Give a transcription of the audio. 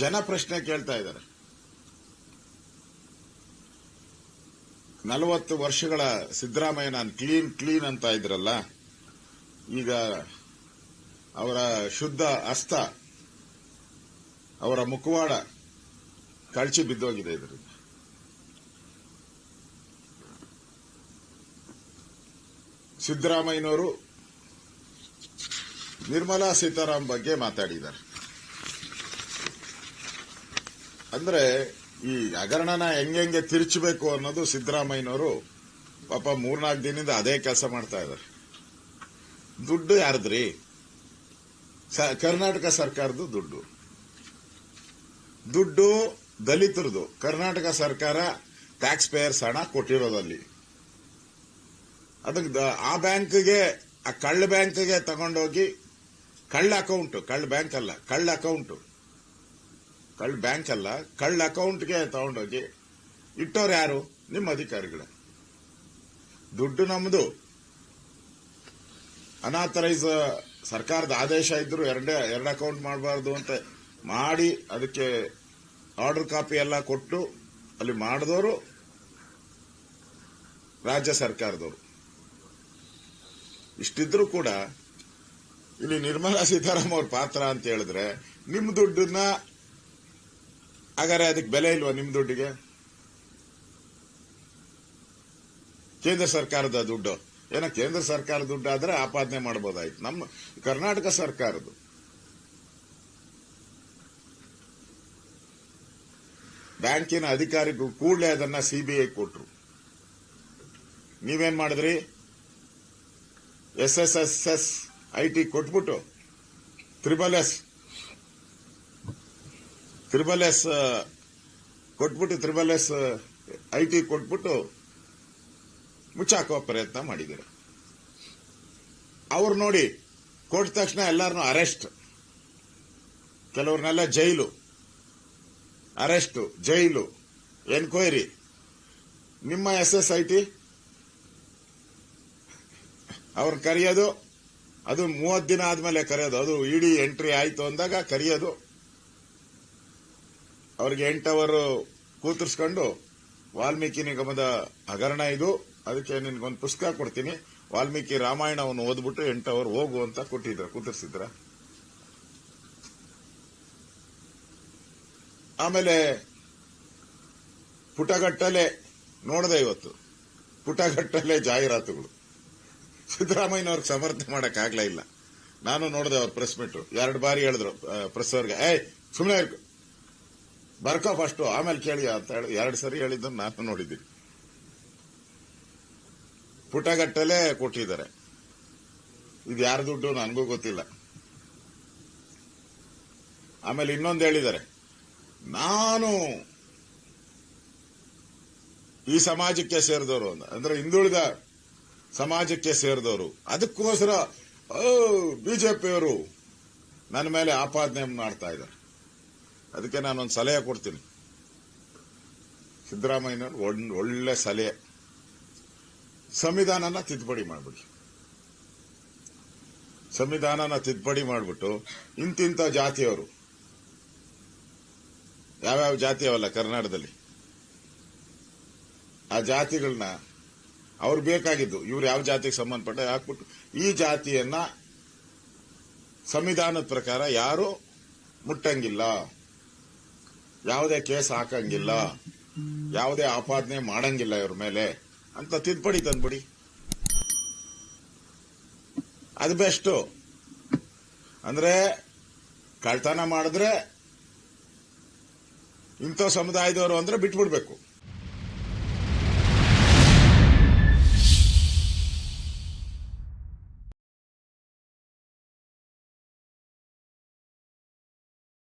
ಜನ ಪ್ರಶ್ನೆ ಕೇಳ್ತಾ ಇದ್ದಾರೆ. ನಲವತ್ತು ವರ್ಷಗಳ ಸಿದ್ದರಾಮಯ್ಯ ನಾನು ಕ್ಲೀನ್ ಕ್ಲೀನ್ ಅಂತ ಇದ್ರಲ್ಲ, ಈಗ ಅವರ ಶುದ್ಧ ಅಸ್ತ, ಅವರ ಮುಖವಾಡ ಕಳಚಿ ಬಿದ್ದೋಗಿದೆ ಇದರಿಂದ. ಸಿದ್ದರಾಮಯ್ಯನವರು ನಿರ್ಮಲಾ ಸೀತಾರಾಮ್ ಬಗ್ಗೆ ಮಾತಾಡಿದ್ದಾರೆ. ಅಂದ್ರೆ ಈ ಹಗರಣನ ಹೆಂಗೆ ತಿರುಚಬೇಕು ಅನ್ನೋದು ಸಿದ್ದರಾಮಯ್ಯನವರು ಪಾಪ ಮೂರ್ನಾಲ್ಕು ದಿನದಿಂದ ಅದೇ ಕೆಲಸ ಮಾಡ್ತಾ ಇದ್ದಾರೆ. ದುಡ್ಡು ಯಾರದ್ರಿ? ಕರ್ನಾಟಕ ಸರ್ಕಾರದ ದುಡ್ಡು. ದುಡ್ಡು ದಲಿತರದು ಕರ್ನಾಟಕ ಸರ್ಕಾರ ಟ್ಯಾಕ್ಸ್ ಪೇಯರ್ಸ್ ಹಣ ಕೊಟ್ಟಿರೋದಲ್ಲಿ. ಅದಕ್ಕೆ ಆ ಬ್ಯಾಂಕ್ಗೆ, ಆ ಕಳ್ಳ ಬ್ಯಾಂಕ್ಗೆ ತಗೊಂಡೋಗಿ ಕಳ್ಳ ಅಕೌಂಟ್ ಕಳ್ಳ ಬ್ಯಾಂಕ್ ಅಲ್ಲ, ಕಳ್ಳ ಅಕೌಂಟ್ ಕಳ್ಳ ಬ್ಯಾಂಕ್ ಅಲ್ಲ, ಕಳ್ಳ ಅಕೌಂಟ್ಗೆ ತಗೊಂಡೋಗಿ ಇಟ್ಟವ್ರು ಯಾರು? ನಿಮ್ಮ ಅಧಿಕಾರಿಗಳು. ದುಡ್ಡು ನಮ್ಮದು ಅನಾಥರೈಸ್ ಸರ್ಕಾರದ ಆದೇಶ ಇದ್ರು ಎರಡೇ, ಎರಡು ಅಕೌಂಟ್ ಮಾಡಬಾರ್ದು ಅಂತ ಮಾಡಿ ಅದಕ್ಕೆ ಆರ್ಡರ್ ಕಾಪಿ ಎಲ್ಲ ಕೊಟ್ಟು ಅಲ್ಲಿ ಮಾಡಿದವರು ರಾಜ್ಯ ಸರ್ಕಾರದವರು. ಇಷ್ಟಿದ್ರೂ ಕೂಡ ಇಲ್ಲಿ ನಿರ್ಮಲಾ ಸೀತಾರಾಮ್ ಅವ್ರ ಪಾತ್ರ ಅಂತ ಹೇಳಿದ್ರೆ ನಿಮ್ಮ ದುಡ್ಡನ್ನ ಹಾಗಾದ್ರೆ ಅದಕ್ಕೆ ಬೆಲೆ ಇಲ್ವಾ ನಿಮ್ ದುಡ್ಡಿಗೆ? ಕೇಂದ್ರ ಸರ್ಕಾರದ ದುಡ್ಡು. ಏನೋ ಕೇಂದ್ರ ಸರ್ಕಾರ ದುಡ್ಡು ಆದ್ರೆ ಆಪಾದನೆ ಮಾಡಬಹುದಾಯ್ತು ನಮ್ಮ ಕರ್ನಾಟಕ ಸರ್ಕಾರದ್ದು. ಬ್ಯಾಂಕಿನ ಅಧಿಕಾರಿಗಳು ಕೂಡಲೇ ಅದನ್ನ ಸಿಬಿಐ ಕೊಟ್ರು. ನೀವೇನ್ ಮಾಡಿದ್ರಿ? S S S S I T ಕೊಟ್ಬಿಟ್ಟು, ತ್ರಿಬಲ್ ಎಸ್ ತ್ರಿಬಲ್ ಎಸ್ ಕೊಟ್ಬಿಟ್ಟು ತ್ರಿಬಲ್ ಎಸ್ ಐ ಟಿ ಕೊಟ್ಬಿಟ್ಟು ಮುಚ್ಚಾಕುವ ಪ್ರಯತ್ನ ಮಾಡಿದ್ದಾರೆ. ಅವ್ರು ನೋಡಿ, ಕೊಟ್ಟ ತಕ್ಷಣ ಎಲ್ಲರನ್ನು ಅರೆಸ್ಟ್. ಕೆಲವ್ರನ್ನೆಲ್ಲ ಜೈಲು. Arrest, jail. ಎನ್ಕ್ವೈರಿ. ನಿಮ್ಮ ಎಸ್ ಎಸ್ ಐ ಟಿ? ಅವ್ರನ್ನ ಕರೆಯೋದು, ಅದು ಮೂವತ್ತು ದಿನ ಆದ್ಮೇಲೆ ಕರೆಯೋದು. ಅದು ಇಡಿ ಎಂಟ್ರಿ ಆಯ್ತು ಅಂದಾಗ ಕರೆಯೋದು. ಅವ್ರಿಗೆ ಎಂಟು ಅವರು ಕೂತರ್ಸ್ಕೊಂಡು ವಾಲ್ಮೀಕಿ ನಿಗಮದ ಹಗರಣ ಇದು. ಅದಕ್ಕೆ ನಿನ್ಗೊಂದು ಪುಸ್ತಕ ಕೊಡ್ತೀನಿ. ವಾಲ್ಮೀಕಿ ರಾಮಾಯಣವನ್ನು ಓದ್ಬಿಟ್ಟು ಎಂಟು ಅವರ್ ಹೋಗು ಅಂತ ಕೊಟ್ಟಿದ್ರ, ಕೂತರ್ಸಿದ್ರ. ಆಮೇಲೆ ಪುಟಗಟ್ಟಲೆ ನೋಡಿದೆ ಇವತ್ತು. ಪುಟಗಟ್ಟಲೆ ಜಾಹೀರಾತುಗಳು. ಸಿದ್ದರಾಮಯ್ಯನವ್ರಿಗೆ ಸಮರ್ಥನೆ ಮಾಡಕ್ ಆಗ್ಲೇ ಇಲ್ಲ. ನಾನು ನೋಡಿದೆ ಅವ್ರು ಪ್ರೆಸ್ ಮೀಟ್ ಎರಡು ಬಾರಿ ಹೇಳಿದ್ರು ಪ್ರೆಸ್ ಅವ್ರಿಗೆ ಏಯ್ ಸುಮ್ಮನೆ ಬರ್ಕೋ ಫಸ್ಟ್, ಆಮೇಲೆ ಕೇಳಿ ಅಂತ ಹೇಳಿ, ಎರಡು ಸರಿ ಹೇಳಿದ್ದು ನಾನು ನೋಡಿದ್ದೀನಿ. ಪುಟಗಟ್ಟಲೆ ಕೊಟ್ಟಿದ್ದಾರೆ. ಇದು ಯಾರ ದುಡ್ಡು ನನಗೂ ಗೊತ್ತಿಲ್ಲ. ಆಮೇಲೆ ಇನ್ನೊಂದು ಹೇಳಿದ್ದಾರೆ. ನಾನು ಈ ಸಮಾಜಕ್ಕೆ ಸೇರಿದವರು ಅಂತ. ಅಂದ್ರೆ ಹಿಂದುಳಿದ ಸಮಾಜಕ್ಕೆ ಸೇರಿದವರು. ಅದಕ್ಕೋಸ್ಕರ ಬಿಜೆಪಿಯವರು ನನ್ನ ಮೇಲೆ ಆಪಾದನೆ ಮಾಡ್ತಾ ಇದ್ದಾರೆ. ಅದಕ್ಕೆ ನಾನೊಂದು ಸಲಹೆ ಕೊಡ್ತೀನಿ. ಸಿದ್ದರಾಮಯ್ಯನವ್ರು ಒಳ್ಳೆ ಸಲಹೆ. ಸಂವಿಧಾನನ ತಿದ್ದುಪಡಿ ಮಾಡ್ಬಿಡಿ. ಸಂವಿಧಾನನ ತಿದ್ದುಪಡಿ ಮಾಡ್ಬಿಟ್ಟು ಇಂತಿಂಥ ಜಾತಿಯವರು, ಯಾವ್ಯಾವ ಜಾತಿ ಅವಲ್ಲ ಕರ್ನಾಟಕದಲ್ಲಿ, ಆ ಜಾತಿಗಳನ್ನ ಅವ್ರು ಬೇಕಾಗಿದ್ದು, ಇವ್ರು ಯಾವ ಜಾತಿಗೆ ಸಂಬಂಧಪಟ್ಟ ಹಾಕ್ಬಿಟ್ಟು ಈ ಜಾತಿಯನ್ನ ಸಂವಿಧಾನದ ಪ್ರಕಾರ ಯಾರು ಮುಟ್ಟಂಗಿಲ್ಲ. ಯಾವುದೇ ಕೇಸ್ ಹಾಕಂಗಿಲ್ಲ, ಯಾವುದೇ ಆಪಾದನೆ ಮಾಡಂಗಿಲ್ಲ ಇವ್ರ ಮೇಲೆ ಅಂತ ತಿದ್ದುಪಡಿ ತಂದ್ಬಿಡಿ. ಅದು ಬೆಸ್ಟು. ಅಂದ್ರೆ ಕಳ್ತನ ಮಾಡಿದ್ರೆ ಇಂಥ ಸಮುದಾಯದವರು ಅಂದ್ರೆ ಬಿಟ್ಬಿಡ್ಬೇಕು.